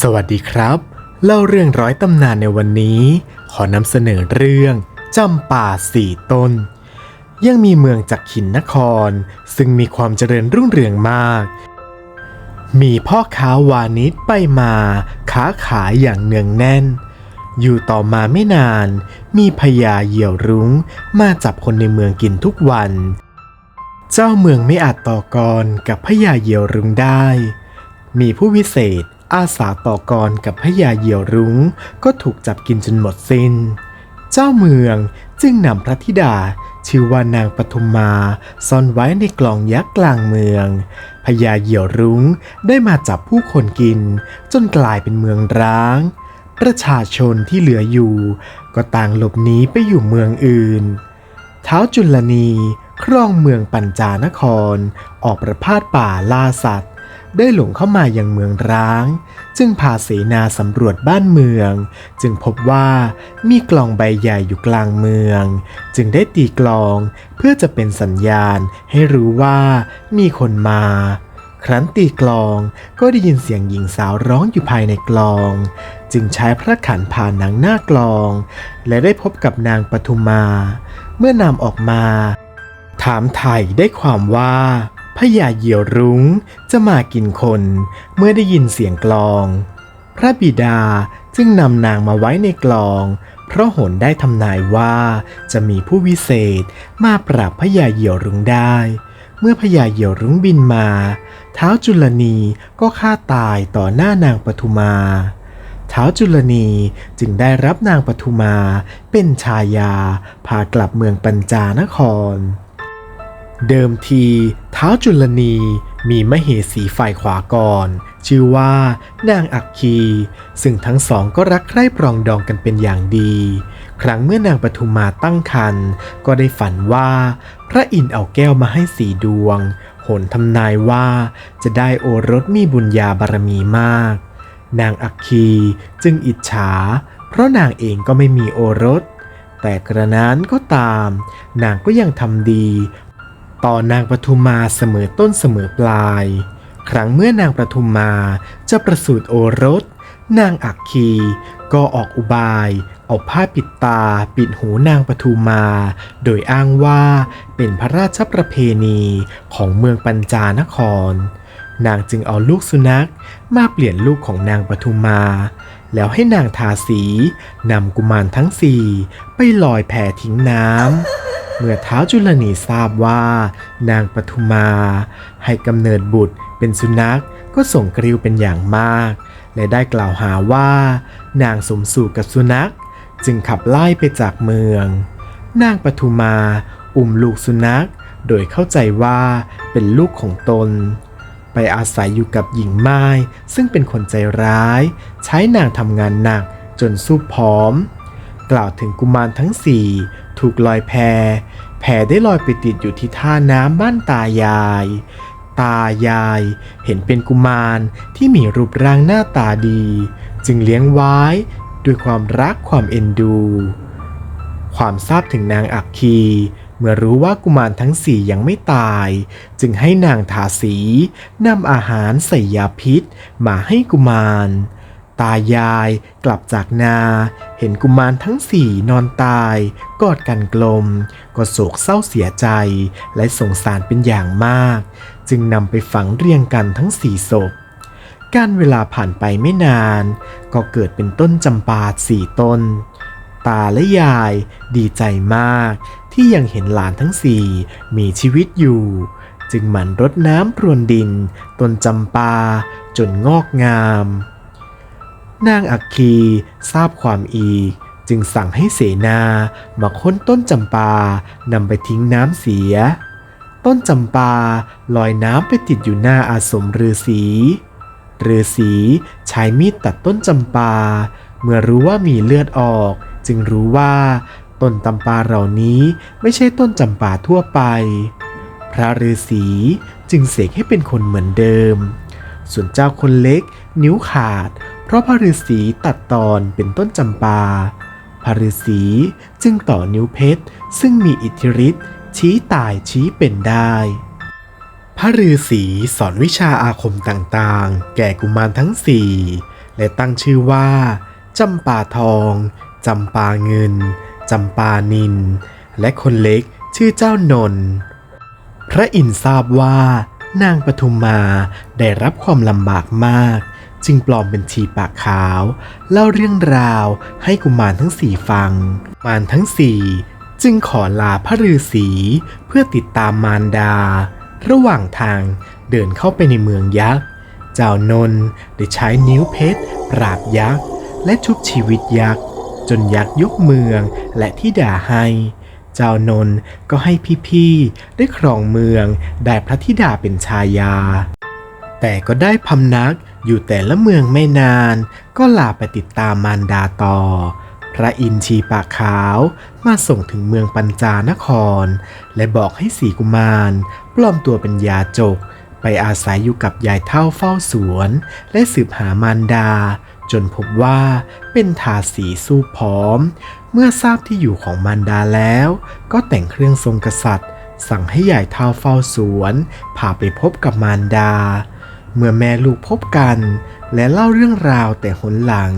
สวัสดีครับ เล่าเรื่องร้อยตำนานในวันนี้ ขอนำเสนอเรื่องจำป่าสี่ต้น ยังมีเมืองจักขินนคร ซึ่งมีความเจริญรุ่งเรืองมาก มีพ่อค้าวานิชไปมาค้าขายอย่างเนืองแน่น อยู่ต่อมาไม่นาน มีพญาเหยี่ยวรุ้งมาจับคนในเมืองกินทุกวัน เจ้าเมืองไม่อาจต่อกรกับพญาเหยี่ยวรุ้งได้ มีผู้วิเศษ อาสาต่อกรกับพญาเหยี่ยวรุ้งก็ถูกจับกินจนหมดสิน้น เจ้าเมืองจึงนำพระธิดาชื่อว่านางปทุมมาซ่อนไว้ในกล่องยักษ์กลางเมืองพญาเหยี่ยวรุ้งได้มาจับผู้คนกิน จนกลายเป็นเมืองร้าง ประชาชนที่เหลืออยู่ ก็ต่างหลบหนีไปอยู่เมืองอื่น เท้าจุลนีครองเมืองปัญจานคร ออกประพาสป่าล่าสัตว์ ได้หลงเข้ามาอยังเมืองร้าง จึงพาเสนาสำรวจบ้านเมือง จึงพบว่ามีกลองใบใหญ่อยู่กลางเมือง จึงได้ตีกลองเพื่อจะเป็นสัญญาณให้รู้ว่ามีคนมา ครั้นตีกลองก็ได้ยินเสียงหญิงสาวร้องอยู่ภายในกลอง จึงใช้พระขันผ่านหนังหน้ากลอง และได้พบกับนางปทุมมาเมื่อนำออกมา ถามไถ่ได้ความว่า พญาเหยี่ยวรุ้งจะมากินคนเมื่อได้ยินเสียงกลอง พระบิดาจึงนำนางมาไว้ในกลอง เพราะหนได้ทำนายว่าจะมีผู้วิเศษมาปราบพญาเหยี่ยวรุ้งได้ เมื่อพญาเหยี่ยวรุ้งบินมา เท้าจุลนีก็ฆ่าตายต่อหน้านางปทุมาท้าวจุลนีจึงได้รับนางปทุมาเป็นชายาพากลับเมืองปัญจานคร เดิมทีท้าวจุลนีมีมเหสีฝ่ายขวาก่อน ชื่อว่านางอักคี ซึ่งทั้งสองก็รักใคร่ปรองดองกันเป็นอย่างดี ครั้งเมื่อนางปทุมมาตั้งครรภ์ก็ได้ฝันว่า พระอินทร์เอาแก้วมาให้สีดวงโหนทำนายว่าจะได้โอรสมีบุญญาบารมีมาก นางอักคีจึงอิจฉา เพราะนางเองก็ไม่มีโอรสแต่กระนั้นก็ตาม นางก็ยังทำดี ต่อนางปทุมมาเสมอต้นเสมอปลาย ครั้งเมื่อนางปทุมมาจะประสูติโอรส นางอักคีก็ออกอุบายเอาผ้าปิดตาปิดหูนางปทุมมาโดยอ้างว่าเป็นพระราชประเพณีของเมืองปัญจานคร นางจึงเอาลูกสุนัขมาเปลี่ยนลูกของนางปทุมมาแล้วให้นางทาสีนำกุมารทั้งสี่ไปลอยแพทิ้งน้ำ เมื่อเท้าวจุลนีทราบว่า นางปทุมา ให้กำเนิดบุตรเป็นสุนัขก็ส่งกริ้วเป็นอย่างมาก และได้กล่าวหาว่า นางสมสู่กับสุนัข จึงขับไล่ไปจากเมือง นางปทุมาอุ้มลูกสุนัข โดยเข้าใจว่าเป็นลูกของตน ไปอาศัยอยู่กับหญิงไม้ซึ่งเป็นคนใจร้าย ใช้นางทำงานหนักจนสู้ผอม กล่าวถึงกุมารทั้งสี่ถูกลอยแพแพได้ลอยไปติดอยู่ที่ท่าน้ำบ้านตายาย ตายายเห็นเป็นกุมารที่มีรูปร่างหน้าตาดี จึงเลี้ยงไว้ด้วยความรักความเอ็นดู ความทราบถึงนางอักคี เมื่อรู้ว่ากุมารทั้งสี่ยังไม่ตาย จึงให้นางทาสีนำอาหารใส่ยาพิษมาให้กุมาร ตายายกลับจากนา เห็นกุมารทั้งสี่นอนตาย กอดกันกลม ก็โศกเศร้าเสียใจ และสงสารเป็นอย่างมาก จึงนำไปฝังเรียงกันทั้งสี่ศพการเวลาผ่านไปไม่นาน ก็เกิดเป็นต้นจำปาสี่ต้น ตาและยายดีใจมาก ที่ยังเห็นหลานทั้งสี่มีชีวิตอยู่ จึงหมั่นรดน้ำพรวนดินต้นจำปาจนงอกงาม นางอักคีทราบความอีก จึงสั่งให้เสนามาค้นต้นจำปานำไปทิ้งน้ำเสีย ต้นจำปาลอยน้ำไปติดอยู่หน้าอาสมฤาษีฤาษีใช้มีดตัดต้นจำปา เมื่อรู้ว่ามีเลือดออก จึงรู้ว่า ต้นจำปาเหล่านี้ไม่ใช่ต้นจำปาทั่วไป พระฤาษีจึงเสกให้เป็นคนเหมือนเดิม ส่วนเจ้าคนเล็กนิ้วขาด เพราะพระฤาษีตัดตอนเป็นต้นจำปาพระฤาษีจึงต่อนิ้วเพชรซึ่งมีอิทธิฤทธิ์ชี้ตายชี้เป็นได้พระฤาษีสอนวิชาอาคมต่างๆ แก่กุมารทั้งสี่และตั้งชื่อว่าจำปาทองจำปาเงินจำปานิน และคนเล็กชื่อเจ้านนท์พระอินทร์ทราบว่านางปทุมมาได้รับความลำบากมาก จึงปลอมเป็นชีปากขาว เล่าเรื่องราวให้กุมารทั้งสี่ฟัง มารทั้งสี่จึงขอลาพระฤาษีเพื่อติดตามมารดา ระหว่างทางเดินเข้าไปในเมืองยักษ์ เจ้านนท์ได้ใช้นิ้วเพชร ปราบยักษ์ และชุบชีวิตยักษ์ จนยักษ์ยกเมืองและที่ด่าให้ เจ้านนท์ก็ให้พี่ๆได้ครองเมืองได้พระธิดาเป็นชายา แต่ก็ได้พำนักอยู่แต่ละเมืองไม่นาน ก็ลาไปติดตามมารดาต่อ พระอินชีปากขาวมาส่งถึงเมืองปัญจานคร และบอกให้สีกุมาร ปลอมตัวเป็นยาจก ไปอาศัยอยู่กับยายเท่าเฝ้าสวน และสืบหามารดา จนพบว่าเป็นทาสีสู้ผอม เมื่อทราบที่อยู่ของมารดาแล้ว ก็แต่งเครื่องทรงกษัตริย์ สั่งให้ยายเท่าเฝ้าสวนพาไปพบกับมารดา เมื่อแม่ลูกพบกัน และเล่าเรื่องราวแต่หนหลัง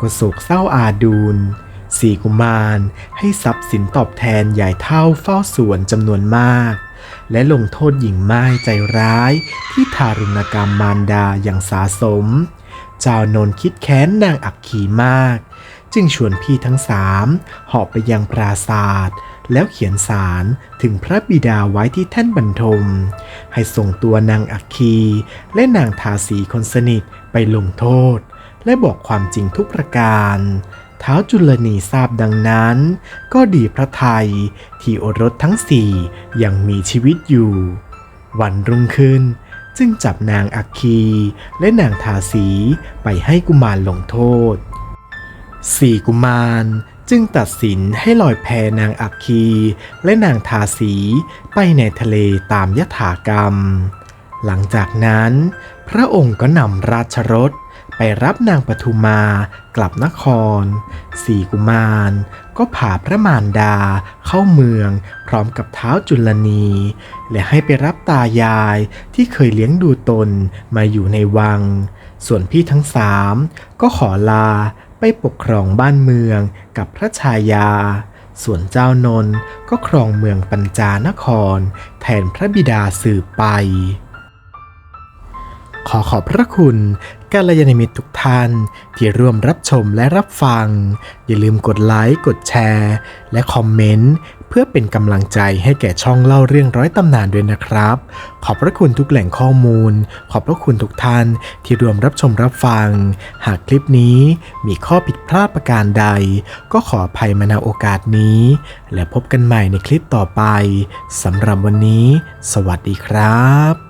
ก็โศกเศร้าอาดูลสีกุมารให้ทรัพย์สินตอบแทนใหญ่เท่าเฝ้าสวนจำนวนมาก และลงโทษหญิงไม้ใจร้ายที่ทารุณกรรมมารดาอย่างสาสม เจ้านนท์คิดแค้นนางอักขีมาก จึงชวนพี่ทั้งสามเหาะไปยังปราศาสตร์แล้วเขียนสารถึงพระบิดาไว้ที่แท่นบรรทม ให้ส่งตัวนางอักคี และนางทาสีคนสนิทไปลงโทษ และบอกความจริงทุกประการเท้าวจุลนีทราบดังนั้น ก็ดีพระไทยที่โอรสทั้งสี่ยังมีชีวิตอยู่ วันรุ่งขึ้นจึงจับนางอักคี และนางทาสีไปให้กุมารลงโทษ สี่กุมารจึงตัดสินให้ลอยแพนางอักคี และนางทาสีไปในทะเลตามยถากรรม หลังจากนั้น พระองค์ก็นำราชรถไปรับนางปทุมากลับนคร สี่กุมารก็พาพระมารดาเข้าเมืองพร้อมกับเท้าจุลนี และให้ไปรับตายายที่เคยเลี้ยงดูตนมาอยู่ในวัง ส่วนพี่ทั้งสามก็ขอลา ไปปกครองบ้านเมืองกับพระชายา ส่วนเจ้านนก็ครองเมืองปัญจานคร แทนพระบิดาสืบไป ขอขอบพระคุณกัลยาณมิตรทุกท่านที่ร่วมรับชมและรับฟัง อย่าลืมกดไลค์ กดแชร์ และคอมเมนต์ เพื่อเป็นกำลังใจให้แก่ช่องเล่าเรื่องร้อยตำนานด้วยนะครับ ขอบพระคุณทุกแหล่งข้อมูล ขอบพระคุณทุกท่านที่ร่วมรับชมรับฟัง หากคลิปนี้มีข้อผิดพลาดประการใด ก็ขออภัยมาณโอกาสนี้ และพบกันใหม่ในคลิปต่อไปสำหรับวันนี้ สวัสดีครับ